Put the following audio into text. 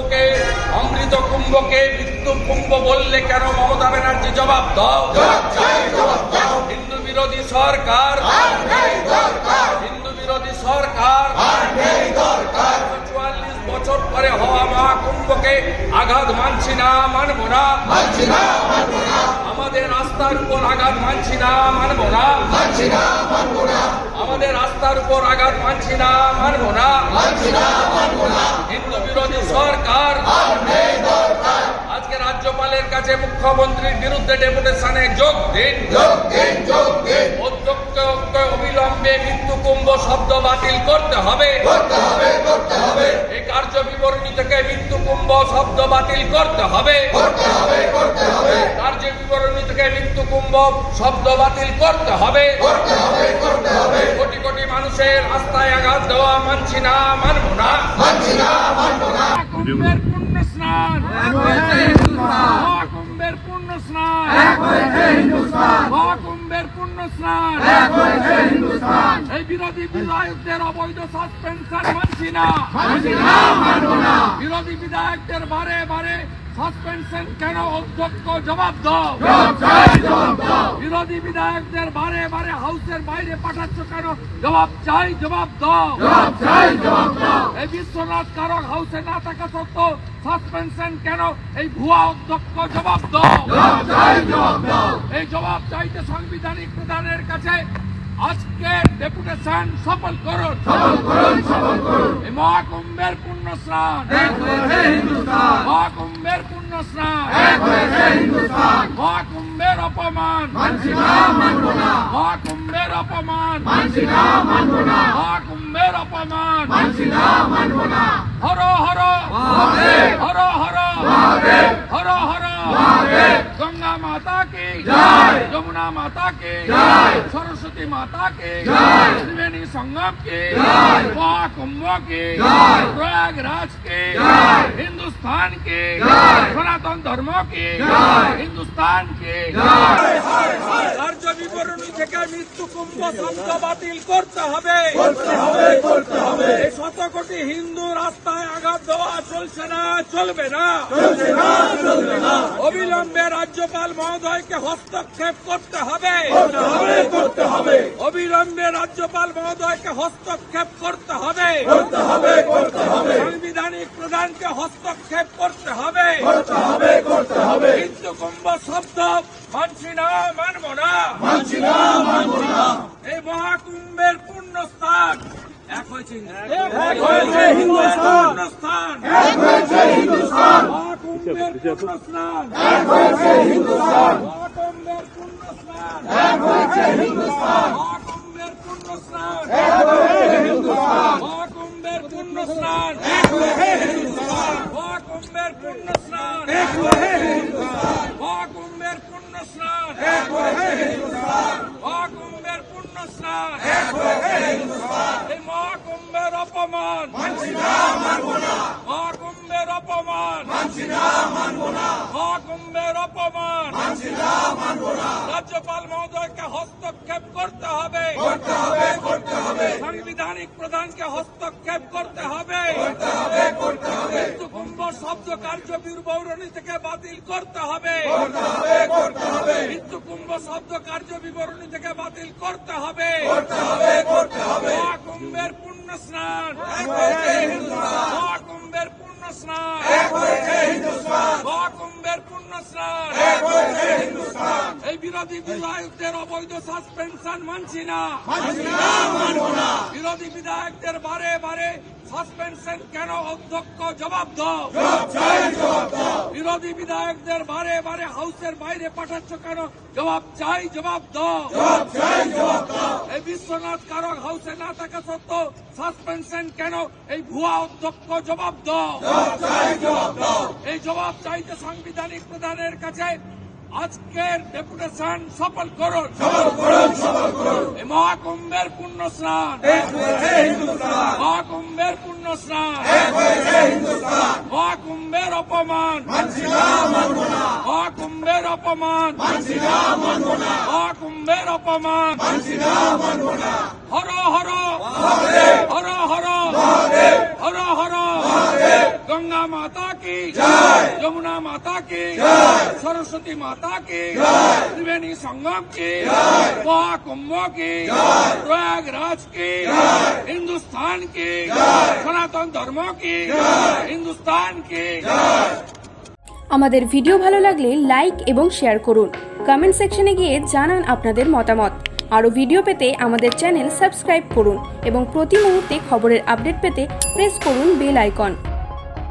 কুম্ভকে, অমৃত কুম্ভকে মৃত্যু কুম্ভ বললে কেন মমতা ব্যানার্জি জবাব দাও। হিন্দু বিরোধী সরকার। হিন্দু বিরোধী সরকার। চুয়াল্লিশ বছর পরে হওয়া মহাকুম্ভকে আঘাত মানছি না, মানব না। আমাদের রাস্তার উপর আঘাত মানছি না মানব না। মানছি না মানব না। আমাদের রাস্তার উপর আঘাত মানছি না মানব না। মানছি না মানব না। হিন্দু বিরোধী সরকার। আজকে রাজ্যপালের কাছে মুখ্যমন্ত্রীর বিরুদ্ধে ডেপুটেশনে যোগ দিন। যোগ দিন যোগ দিন। অধ্যক্ষ অবিলম্বে মৃত্যু কুম্ভ শব্দ বাতিল করতে হবে। এই কার্য বিবরণী থেকে মৃত্যু কুম্ভ শব্দ বাতিল করতে হবে। কার্য বিবরণী থেকে মৃত্যু কুম্ভ শব্দ বাতিল করতে হবে। কোটি কোটি মানুষের রাস্তায় আঘাত দেওয়া মানছি না মানব না। কুম্ভের পূর্ণ স্নান। পূর্ণ স্নান। মহাকুম্ভের এই বিরোধী বিধায়কদের অবৈধ সাসপেনশন মানছি না। বিরোধী বিধায়কদের বারে বারে সাসপেনশন কেন অধ্যক্ষ জবাব দাও। বিরোধী বিধায়কদের বারে বারে হাউসের বাইরে পাঠাচ্ছ কেন? জবাব চাই জবাব দাও। এই বিশ্বনাথ কারক হাউসে না থাকা সত্ত্বেও সাসপেনশন কেন এই ভুয়া অধ্যক্ষ জবাব দাও। এই জবাব চাইতে সাংবিধানিক প্রধানের কাছে আজকে ডেপুটেশন সফল করুন। এই মহাকুম্ভের পূর্ণ স্নান। মহাকুম্ভের পূর্ণ স্নান। মহাকুম্ভের অপমান। মহাকুম্ভের অপমান। মহাকুম্ভের অপমান। হর হর। হর হর। হর হর। গঙ্গা মাতা কি? यमुना माता के सरस्वती माता के त्रिवेणी संगम के कुंभ के प्रयागराज के हिंदुस्तान के सनातन धर्म के हिंदुस्तान के কার্য বিবরণী থেকে মৃত্যু কুম্ভ শব্দ বাতিল করতে হবে এই শত কোটি হিন্দু রাস্তায় আঘাত দেওয়া চলছে না চলবে না অবিলম্বে রাজ্যপাল মহোদয়কে হস্তক্ষেপ করতে হবে অবিলম্বে রাজ্যপাল মহোদয়কে হস্তক্ষেপ করতে হবে সাংবিধানিক প্রধানকে হস্তক্ষেপ করতে হবে। করতে হবে করতে হবে। হিন্দু কুম্ভ শব্দ মানছি না মানব না। এই মহাকুম্ভের পূর্ণ স্থান এক হয়েছে এক পূর্ণ স্থান। এক হয়েছে হিন্দুস্থান মহাকুম্ভের পূর্ণ স্নান এক হয়েছে হিন্দুস্থান মহাকুম্ভের পূর্ণ স্নান এক হয়েছে হিন্দুস্থান মহাকুম্ভের পূর্ণ স্নান এক হয়েছে হিন্দুস্তান মহাকুম্ভের পূর্ণ স্নান এক হয়েছে হিন্দুস্তান পূর্ণ স্নান মহাকুম্ভের মহাকুম্ভের এই মহাকুম্ভের অপমান। মহাকুম্ভের অপমান। মহাকুম্ভের অপমান। রাজ্যপাল মহোদয়কে হস্তক্ষেপ করতে হবে। করতে হবে করতে হবে। সাংবিধানিক প্রধানকে হস্তক্ষেপ করতে হবে করতে হবে করতে হবে কুম্ভ শব্দ কার্য বিবরণী থেকে বাতিল করতে হবে। মৃত্যু কুম্ভ শব্দ কার্য বিবরণী থেকে বাতিল করতে হবে। মহাকুম্ভের পূর্ণ স্নান। মহাকুম্ভের পূর্ণ স্নান। মহাকুম্ভের পূর্ণ স্নান। এই বিরোধী বিধায়কদের অবৈধ সাসপেনশন মানছি না। বিরোধী বিধায়কদের বারে বারে সাসপেনশন কেন অধ্যক্ষ জবাব দাও। বিরোধী বিধায়কদের বারে বারে হাউসের বাইরে পাঠাচ্ছ কেন? জবাব চাই, জবাব দাও। এই বিশ্বনাথ কারক হাউসে না থাকা সত্ত্বেও সাসপেনশন কেন এই ভুয়া অধ্যক্ষ জবাব দাও? এই জবাব চাইতে সাংবিধানিক প্রধানের কাছে আজকের ডেপুটেশন সফল করুন। এই মহাকুম্ভের পূর্ণ স্নান মহাকুম্ভের পূর্ণ স্নান মহাকুম্ভের অপমান। মহাকুম্ভের অপমান। মহাকুম্ভের অপমান। হর হর। হর হর। হর হর। गंगा माता की यमुना माता की सरस्वती माता की त्रिवेणी संगम की महाकुंभ की प्रयागराज की हिंदुस्तान की सनातन धर्मों की हिंदुस्तान की আমাদের ভিডিও ভালো লাগলে লাইক এবং শেয়ার করুন কমেন্ট সেকশনে গিয়ে জানান আপনাদের মতামত আরও ভিডিও পেতে আমাদের চ্যানেল সাবস্ক্রাইব করুন এবং প্রতি মুহূর্তে খবরের আপডেট পেতে প্রেস করুন বেল আইকন